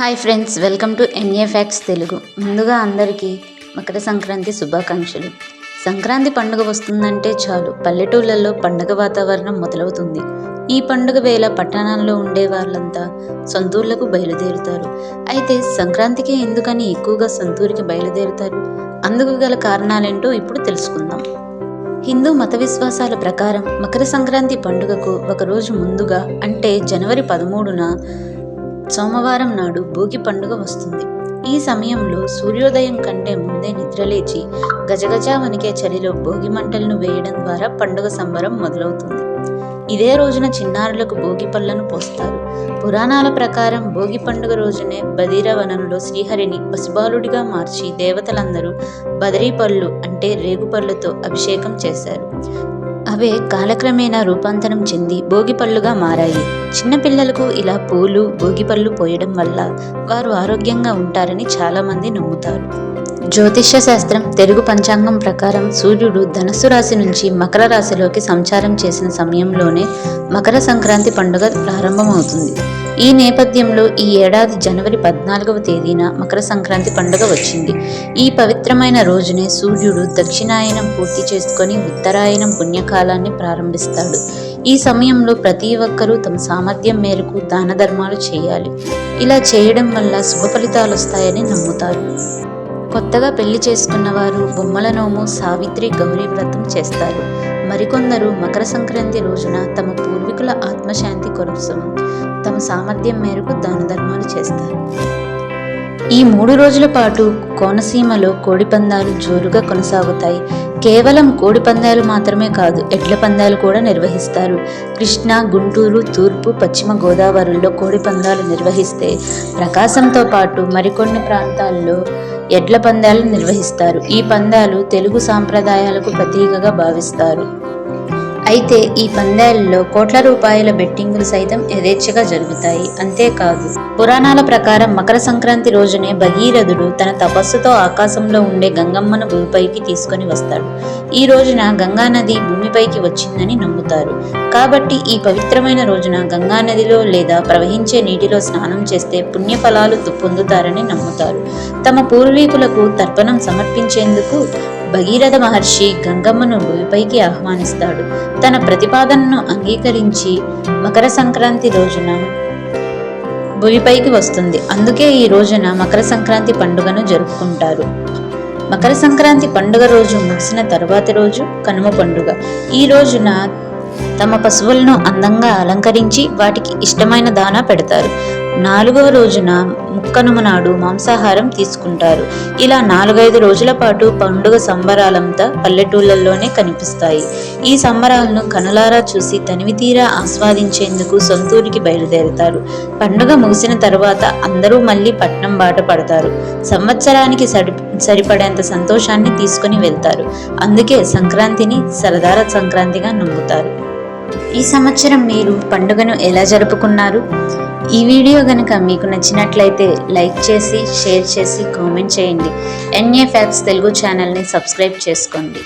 Hi friends welcome to NA facts Telugu. ముందుగా అందరికీ మకర సంక్రాంతి శుభాకాంక్షలు. సంక్రాంతి పండుగ వస్తుందంటే చాలు. పల్లెటూళ్ళల్లో పండుగ వాతావరణం మొదలవుతుంది. ఈ పండుగ వేళ పట్టణాల్లో ఉండే వాళ్ళంతా సొంతూర్లకు బయలుదేరుతారు. అయితే సంక్రాంతికి ఎందుకని ఎక్కువగా సొంతూరికి బయలుదేరుతారు? అందుకు గల కారణాలేంటో ఇప్పుడు తెలుసుకుందాం. హిందూ మత విశ్వాసాల ప్రకారం మకర సంక్రాంతి పండుగకు ఒకరోజు ముందుగా అంటే జనవరి పదమూడున సోమవారం నాడు భోగి పండుగ వస్తుంది. ఈ సమయంలో సూర్యోదయం కంటే ముందే నిద్రలేచి గజగజ వణికే చలిలో భోగి మంటలను వేయడం ద్వారా పండుగ సంబరం మొదలవుతుంది. ఇదే రోజున చిన్నారులకు భోగి పళ్ళను పోస్తారు. పురాణాల ప్రకారం భోగి పండుగ రోజునే బదిర వనంలో శ్రీహరిని పసిబాలుడిగా మార్చి దేవతలందరూ బదరీ పళ్ళు అంటే రేగుపళ్ళతో అభిషేకం చేశారు. అవే కాలక్రమేణా రూపాంతరం చెంది భోగిపళ్ళుగా మారాయి. చిన్నపిల్లలకు ఇలా పూలు భోగిపళ్ళు పోయడం వల్ల వారు ఆరోగ్యంగా ఉంటారని చాలామంది నమ్ముతారు. జ్యోతిష్య శాస్త్రం తెలుగు పంచాంగం ప్రకారం సూర్యుడు ధనుస్సు రాశి నుంచి మకర రాశిలోకి సంచారం చేసిన సమయంలోనే మకర సంక్రాంతి పండుగ ప్రారంభమవుతుంది. ఈ నేపథ్యంలో ఈ ఏడాది జనవరి పద్నాలుగవ తేదీన మకర సంక్రాంతి పండుగ వచ్చింది. ఈ పవిత్రమైన రోజునే సూర్యుడు దక్షిణాయనం పూర్తి చేసుకొని ఉత్తరాయణం పుణ్యకాలాన్ని ప్రారంభిస్తాడు. ఈ సమయంలో ప్రతి ఒక్కరూ తమ సామర్థ్యం మేరకు దాన ధర్మాలు చేయాలి. ఇలా చేయడం వల్ల శుభ ఫలితాలు వస్తాయని నమ్ముతారు. కొత్తగా పెళ్ళి చేసుకున్న వారు బొమ్మల నోము సావిత్రి గౌరీ వ్రతం చేస్తారు. మరికొందరు మకర సంక్రాంతి రోజున తమ పూర్వీకుల ఆత్మశాంతి కోసం తమ సామర్థ్యం మేరకు దాన ధర్మాలు చేస్తారు. ఈ మూడు రోజుల పాటు కోనసీమలో కోడిపందాలు జోరుగా కొనసాగుతాయి. కేవలం కోడి పందాలు మాత్రమే కాదు ఎడ్ల పందాలు కూడా నిర్వహిస్తారు. కృష్ణా గుంటూరు తూర్పు పశ్చిమ గోదావరిలో కోడి పందాలు నిర్వహిస్తే ప్రకాశంతో పాటు మరికొన్ని ప్రాంతాల్లో ఎడ్ల పందాలు నిర్వహిస్తారు. ఈ పందాలు తెలుగు సాంప్రదాయాలకు ప్రతీకగా భావిస్తారు. అయితే ఈ పందేళ్ళలో కోట్ల రూపాయల బెట్టింగులు సైతం యథేచ్ఛగా జరుగుతాయి. అంతేకాదు పురాణాల ప్రకారం మకర సంక్రాంతి రోజునే భగీరథుడు తన తపస్సుతో ఆకాశంలో ఉండే గంగమ్మను భూమిపైకి తీసుకొని వస్తాడు. ఈ రోజున గంగానది భూమిపైకి వచ్చిందని నమ్ముతారు. కాబట్టి ఈ పవిత్రమైన రోజున గంగానదిలో లేదా ప్రవహించే నీటిలో స్నానం చేస్తే పుణ్యఫలాలు పొందుతారని నమ్ముతారు. తమ పూర్వీకులకు తర్పణం సమర్పించేందుకు భగీరథ మహర్షి గంగమ్మను భూమిపైకి ఆహ్వానిస్తాడు. తన ప్రతిపాదనను అంగీకరించి మకర సంక్రాంతి రోజున భూమిపైకి వస్తుంది. అందుకే ఈ రోజున మకర సంక్రాంతి పండుగను జరుపుకుంటారు. మకర సంక్రాంతి పండుగ రోజు ముగిసిన తరువాతి రోజు కనుమ పండుగ. ఈ రోజున తమ పశువులను అందంగా అలంకరించి వాటికి ఇష్టమైన దానా పెడతారు. నాలుగవ రోజున ముక్కనుమ నాడు మాంసాహారం తీసుకుంటారు. ఇలా నాలుగైదు రోజుల పాటు పండుగ సంబరాలంతా పల్లెటూళ్ళల్లోనే కనిపిస్తాయి. ఈ సంబరాలను కనులారా చూసి తనివితీరా ఆస్వాదించేందుకు సొంతూరికి బయలుదేరుతారు. పండుగ ముగిసిన తర్వాత అందరూ మళ్ళీ పట్నం బాట పడతారు. సంవత్సరానికి సరి సరిపడేంత సంతోషాన్ని తీసుకుని వెళ్తారు. అందుకే సంక్రాంతిని సరదార సంక్రాంతిగా నమ్ముతారు. ఈ సంవత్సరం మీరు పండుగను ఎలా జరుపుకున్నారు? ఈ వీడియో కనుక మీకు నచ్చినట్లయితే లైక్ చేసి షేర్ చేసి కామెంట్ చేయండి. ఎన్ఏ ఫ్యాక్స్ తెలుగు ఛానల్ని సబ్స్క్రైబ్ చేసుకోండి.